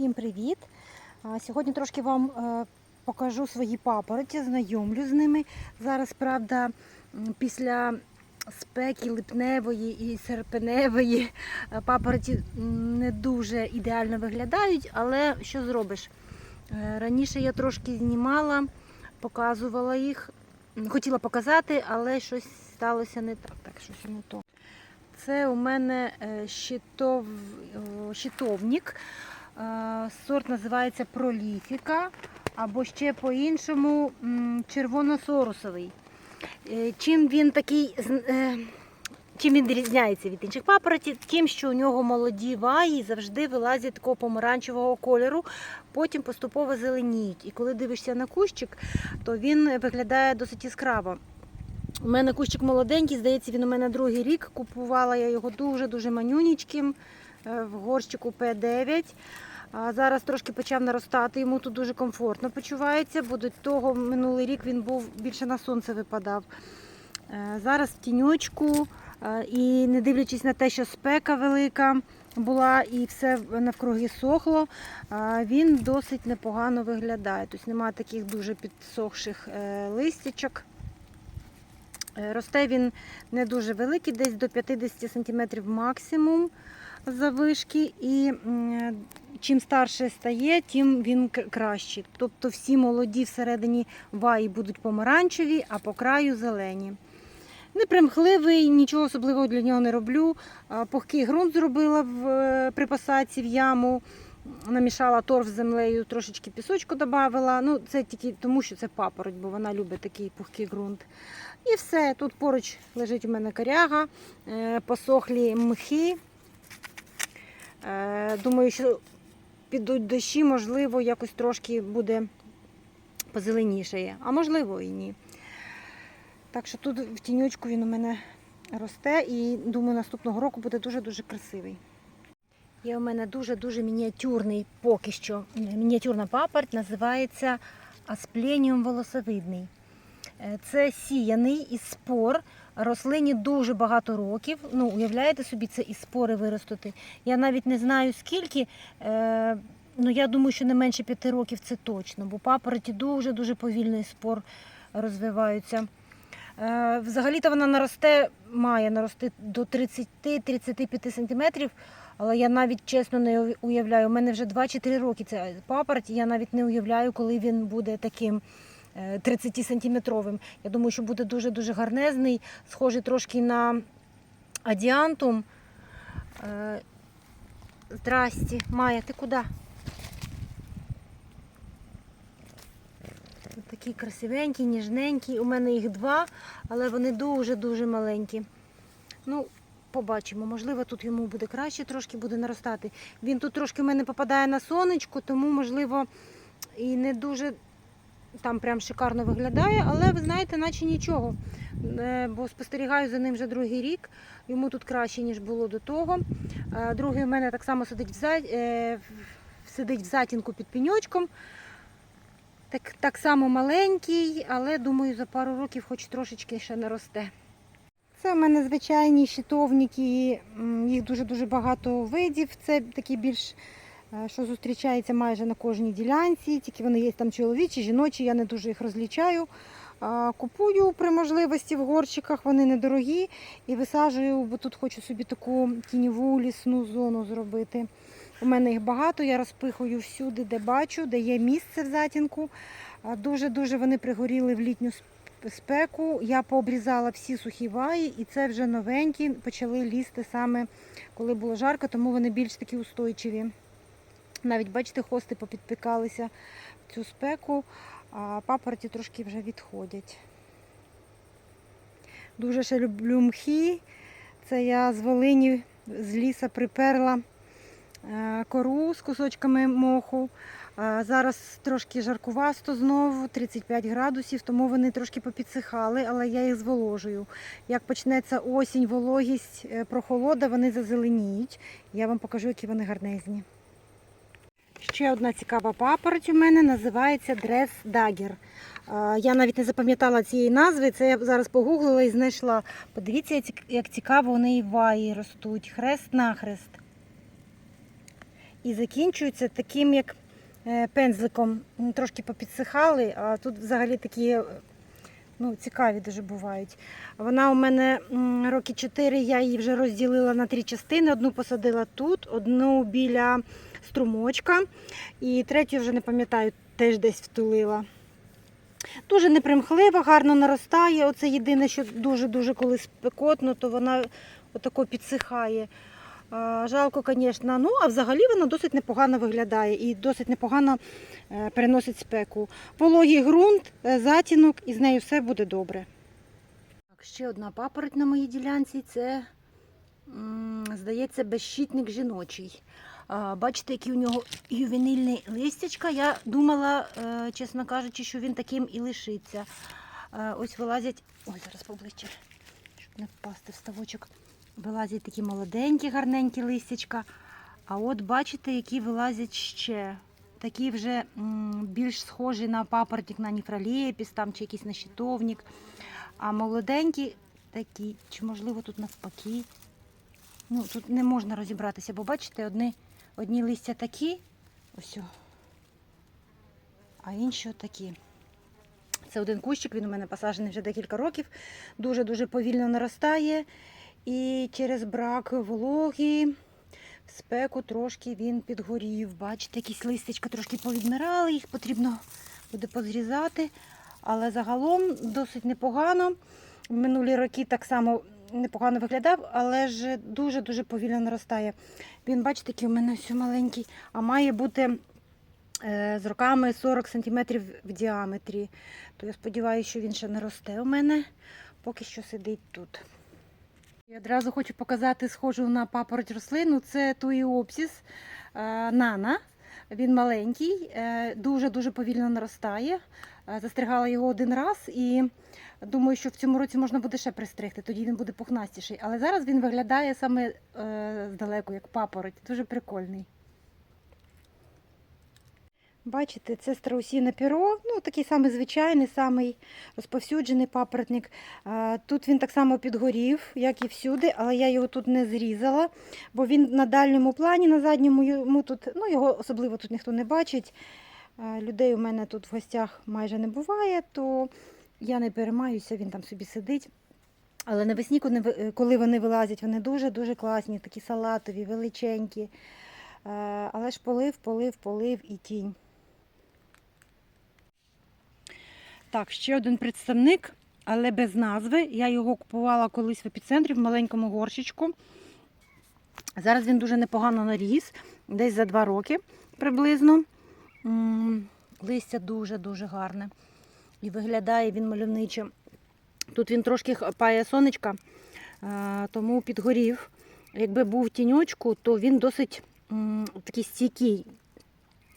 Всім привіт! Сьогодні трошки вам е, покажу свої папороті, знайомлю з ними. Зараз, правда, після спеки липневої і серпеневої е, папороті не дуже ідеально виглядають, але що зробиш? Е, Раніше я трошки знімала, показувала їх, хотіла показати, але щось сталося не так, так щось не то. Це у мене щитов, щитовник. Е, Сорт називається Проліфіка, або ще по-іншому червоносорусовий. Е, Чим він такий, е, чим він відрізняється від інших папоротів? Тим, що у нього молоді ваї завжди вилазять такого помаранчевого кольору, потім поступово зеленіють. І коли дивишся на кущик, то він виглядає досить яскраво. У мене кущик молоденький, здається, він у мене другий рік. Купувала я його дуже-дуже манюнічким в горщику П9. А зараз трошки почав наростати, йому тут дуже комфортно почувається, бо до того минулий рік він був більше на сонце випадав. Е, Зараз в тіньочку е, і не дивлячись на те, що спека велика була і все навкруги сохло, е, він досить непогано виглядає. Тобто немає таких дуже підсохших листячок. Росте він не дуже великий, десь до 50 см максимум завишки. І чим старше стає, тим він кращий. Тобто всі молоді всередині ваї будуть помаранчеві, а по краю зелені. Непримхливий, нічого особливого для нього не роблю. Пухкий ґрунт зробила в, е, при посадці в яму. Намішала торф з землею, трошечки пісочку додавала. Ну, це тільки тому, що це папороть, бо вона любить такий пухкий ґрунт. І все. Тут поруч лежить у мене коряга, е, посохлі мхи. Е, Думаю, що підуть дощі, можливо, якось трошки буде позеленішає, а можливо і ні. Так що тут в тіньочку він у мене росте і думаю, наступного року буде дуже-дуже красивий. Є у мене дуже-дуже мініатюрний поки що мініатюрна папороть, називається аспленіум волосовидний. Е, Це сіяний із спор. Рослині дуже багато років. Ну, уявляєте собі, це із спори виростити. Я навіть не знаю скільки. Е, ну, я думаю, що не менше п'яти років це точно, бо папороті дуже-дуже повільно із спор розвиваються. Е, взагалі-то вона наросте, має нарости до 30-35 сантиметрів, але я навіть чесно не уявляю. У мене вже 2-4 роки це папороть, і я навіть не уявляю, коли він буде таким. 30-сантиметровим. Я думаю, що буде дуже-дуже гарнезний, схожий трошки на адіантум. Е, Здрасті, Майя, ти куди? Ось Такий красивенький, ніжненький. У мене їх два, але вони дуже-дуже маленькі. Ну, побачимо. Можливо, тут йому буде краще, трошки буде наростати. Він тут трошки в мене попадає на сонечко, тому, можливо, і не дуже там прям шикарно виглядає, але ви знаєте, наче нічого. Е, Бо спостерігаю за ним вже другий рік. Йому тут краще, ніж було до того. Е, Другий у мене так само сидить в, за... е, сидить в затінку під пеньочком. Так, так само маленький, але думаю, за пару років хоч трошечки ще наросте. Це у мене звичайні щитовники, їх дуже-дуже багато видів. Це такі більш, що зустрічається майже на кожній ділянці, тільки вони є там чоловічі, жіночі, я не дуже їх розлічаю. Купую при можливості в горщиках, вони недорогі і висаджую, бо тут хочу собі таку тіньову лісну зону зробити. У мене їх багато, я розпихую всюди, де бачу, де є місце в затінку. Дуже-дуже вони пригоріли в літню спеку. Я пообрізала всі сухі ваї, і це вже новенькі почали лізти саме коли було жарко, тому вони більш такі устойчиві. Навіть, бачите, хости попідпікалися в цю спеку, а папороті трошки вже відходять. Дуже ще люблю мхи. Це я з Волині з ліса приперла е, кору з кусочками моху. Зараз трошки жаркувасто знову, 35 градусів, тому вони трошки попідсихали, але я їх зволожую. Як почнеться осінь, вологість, е, прохолода, вони зазеленіють. Я вам покажу, які вони гарнезні. Ще одна цікава папороть у мене називається Дрес Дагер. Я навіть не запам'ятала цієї назви, це я зараз погуглила і знайшла. Подивіться, як цікаво у неї ваї ростуть, хрест-нахрест. і закінчуються таким, як е, пензликом. Трошки попідсихали, а тут взагалі такі е, ну, цікаві дуже бувають. Вона у мене роки 4, я її вже розділила на три частини. Одну посадила тут, одну біля струмочка, і третю вже не пам'ятаю, теж десь втулила. Дуже непримхлива, гарно наростає. Оце єдине, що дуже-дуже коли спекотно, то вона отако підсихає. Жалко, звісно, ну а взагалі вона досить непогано виглядає і досить непогано е, переносить спеку. Вологий ґрунт, е, затінок, і з нею все буде добре. Ще одна папороть на моїй ділянці це, здається, безщитник жіночий. Бачите, який у нього ювенильний листячка. Я думала, е, чесно кажучи, що він таким і лишиться. Е, Ось вилазять. Ой, зараз поближче, щоб не впасти в ставочок. Вилазять такі молоденькі, гарненькі листячка. А от бачите, які вилазять ще. Такі вже більш схожі на папоротник на ніфролепіс там, чи якийсь на щитовник. А молоденькі такі, чи можливо тут навпаки. Ну, тут не можна розібратися, бо бачите, одні, одні листя такі, ось, а інші такі. Це один кущик, він у мене посаджений вже декілька років. Дуже-дуже повільно наростає. І через брак вологи, спеку трошки він підгорів. Бачите, якісь листячка трошки повідмирали, їх потрібно буде позрізати. Але загалом досить непогано. Минулі роки так само непогано виглядав, але ж дуже-дуже повільно наростає. Він, бачите, який у мене все маленький, а має бути е, з роками 40 см в діаметрі. То я сподіваюся, що він ще не росте у мене, поки що сидить тут. Я одразу хочу показати схожу на папороть рослину. Це туїопсіс е, нана. Він маленький, е, дуже-дуже повільно наростає. Е, Застригала його один раз і думаю, що в цьому році можна буде ще пристригти, тоді він буде пухнастіший. Але зараз він виглядає саме е, здалеку, як папороть. Дуже прикольний. Бачите, це страусіне піро, ну такий самий звичайний, самий розповсюджений папоротник. Тут він так само підгорів, як і всюди, але я його тут не зрізала, бо він на дальньому плані, на задньому йому тут, ну його особливо тут ніхто не бачить. Людей у мене тут в гостях майже не буває, то я не переймаюся, він там собі сидить. Але навесні, коли вони вилазять, вони дуже-дуже класні, такі салатові, величенькі. Але ж полив, полив, полив і тінь. Так, ще один представник, але без назви. Я його купувала колись в епіцентрі в маленькому горщичку. Зараз він дуже непогано наріс, десь за два роки приблизно. Листя дуже-дуже гарне. І виглядає він мальовничо. Тут він трошки хапає сонечка, е, тому підгорів. Якби був тіньочку, то він досить такий стійкий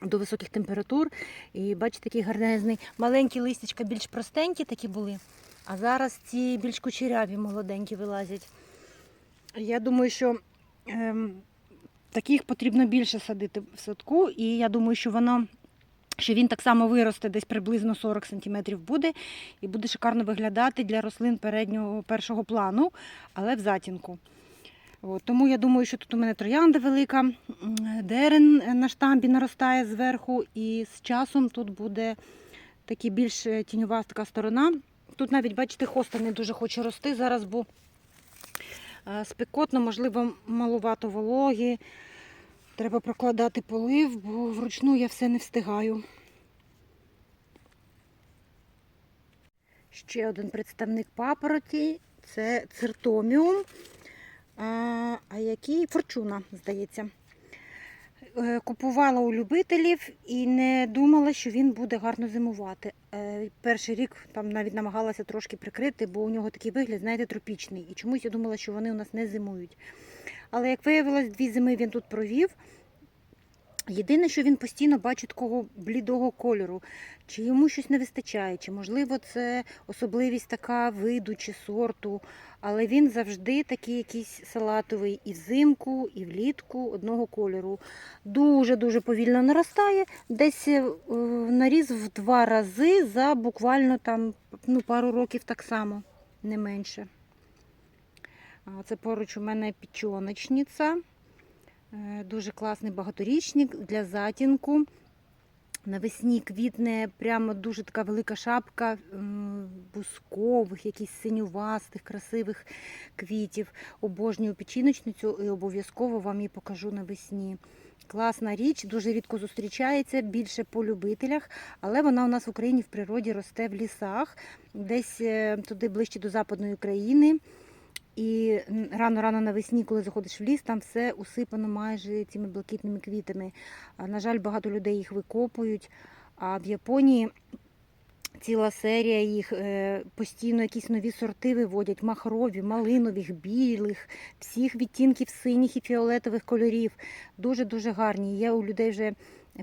до високих температур. І бачите, такий гарнезний. Маленькі листячка більш простенькі такі були, а зараз ці більш кучеряві, молоденькі вилазять. Я думаю, що ем, таких потрібно більше садити в садку, і я думаю, що воно. Що він так само виросте, десь приблизно 40 см буде, і буде шикарно виглядати для рослин переднього першого плану, але в затінку. От, тому я думаю, що тут у мене троянда велика, дерен на штамбі наростає зверху, і з часом тут буде такі більш е, тіньова така сторона. Тут навіть, бачите, хоста не дуже хоче рости зараз, бо е, спекотно, можливо, малувато вологи. Треба прокладати полив, бо вручну я все не встигаю. Ще один представник папороті це циртоміум. А, який форчуна, здається. Е, Купувала у любителів і не думала, що він буде гарно зимувати. Е, Перший рік там навіть намагалася трошки прикрити, бо у нього такий вигляд, знаєте, тропічний. І чомусь я думала, що вони у нас не зимують. Але як виявилось, дві зими він тут провів. Єдине, що він постійно бачить такого блідого кольору, чи йому щось не вистачає, чи можливо це особливість така виду чи сорту, але він завжди такий якийсь салатовий і взимку, і влітку одного кольору. Дуже-дуже повільно наростає, десь е, наріз в два рази за буквально там ну, пару років так само, не менше. Це поруч у мене пічоночниця. Е, Дуже класний багаторічник для затінку. Навесні квітне прямо дуже така велика шапка бускових, якісь синювастих, красивих квітів. Обожнюю печіночницю і обов'язково вам її покажу навесні. Класна річ, дуже рідко зустрічається, більше по любителях, але вона у нас в Україні в природі росте в лісах, десь е, туди ближче до Западної України. І рано-рано навесні, коли заходиш в ліс, там все усипано майже цими блакитними квітами. На жаль, багато людей їх викопують. А в Японії ціла серія їх е, постійно якісь нові сорти виводять: махрові, малинових, білих, всіх відтінків синіх і фіолетових кольорів. Дуже дуже гарні. Є у людей вже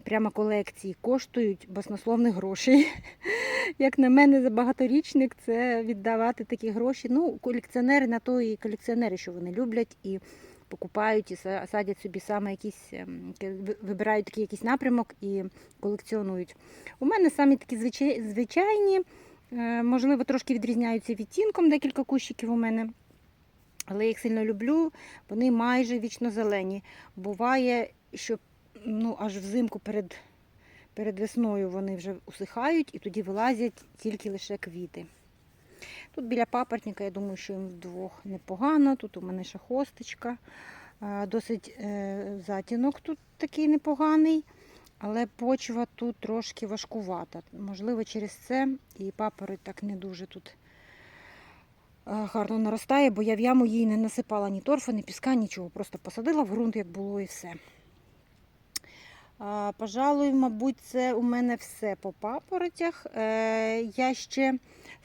прямо колекції, коштують баснословних грошей. Як на мене, за багаторічник це віддавати такі гроші. Ну, колекціонери на то і колекціонери, що вони люблять і покупають, і садять собі саме якісь, ем, вибирають такий якийсь напрямок і колекціонують. У мене самі такі звичайні, е, можливо, трошки відрізняються відтінком, декілька кущиків у мене. Але я їх сильно люблю, вони майже вічно зелені. Буває, що ну, аж взимку перед, перед весною вони вже усихають і тоді вилазять тільки лише квіти. Тут біля папоротника, я думаю, що їм вдвох непогано. Тут у мене ще хосточка. Досить е, затінок тут такий непоганий, але почва тут трошки важкувата. Можливо, через це і папороть так не дуже тут е, гарно наростає, бо я в яму їй не насипала ні торфу, ні піска, нічого. Просто посадила в ґрунт, як було, і все. Пожалуй, мабуть, це у мене все по папоротях. Е, Я ще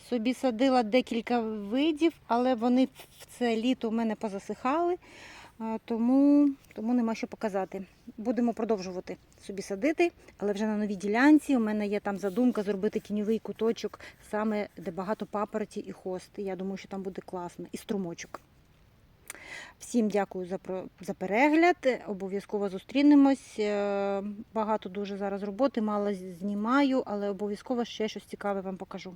собі садила декілька видів, але вони в це літо у мене позасихали, тому, тому нема що показати. Будемо продовжувати собі садити, але вже на новій ділянці. У мене є там задумка зробити тіньовий куточок, саме де багато папороті і хости. Я думаю, що там буде класно. І струмочок. Всім дякую за, за перегляд. Обов'язково зустрінемось. Е, Багато дуже зараз роботи, мало знімаю, але обов'язково ще щось цікаве вам покажу.